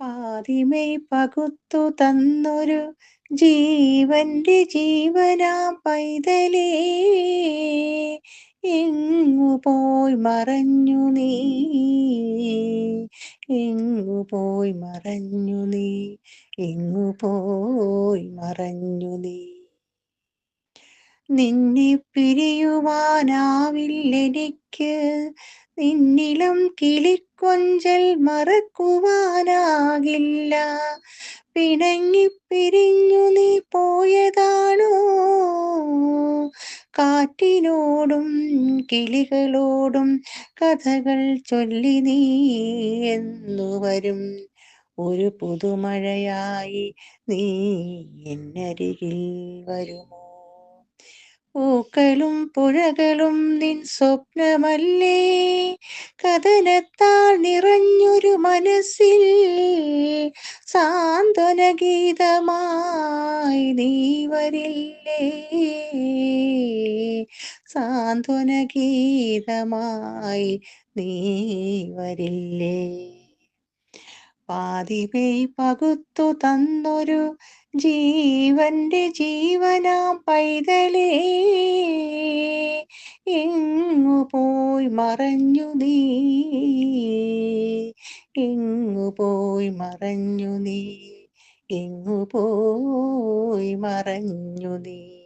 പാതിമൈ പകുത്തു തന്നൊരു ജീവന്റെ ജീവനാ പൈതലേ. ഇങ്ങു പോയി മറഞ്ഞു നീ? ഇങ്ങു പോയി മറഞ്ഞു നീ? ഇങ്ങു പോയി മറഞ്ഞു നീ? നിന്നെ പിരിയുവാനാവില്ലെനിക്ക് നിന്നിളം കിളിക്കൊഞ്ചൽ മറക്കുവാനാകില്ല. പിണങ്ങിപ്പിരിഞ്ഞു നീ പോയതാണോ? കാറ്റിനോടും കിളികളോടും കഥകൾ ചൊല്ലി നീ എന്നു വരും. ഒരു പുതുമഴയായി നീ എന്നരികിൽ വരുമോ? പൂക്കളും പുഴകളും നിൻ സ്വപ്നമല്ലേ? കഥനത്താൽ നിറഞ്ഞൊരു മനസ്സിൽ സാന്ത്വന ഗീതമായി നീ വരില്ലേ? സാന്ത്വന ഗീതമായി നീ വരില്ലേ? പാതിമൈ പകുത്തു തന്നൊരു ജീവന്റെ ജീവന പൈതലേ. എങ്ങു പോയി മറഞ്ഞു നീ? ഇങ്ങു പോയി മറഞ്ഞു നീ? ഇങ്ങു പോയി മറഞ്ഞു നീ?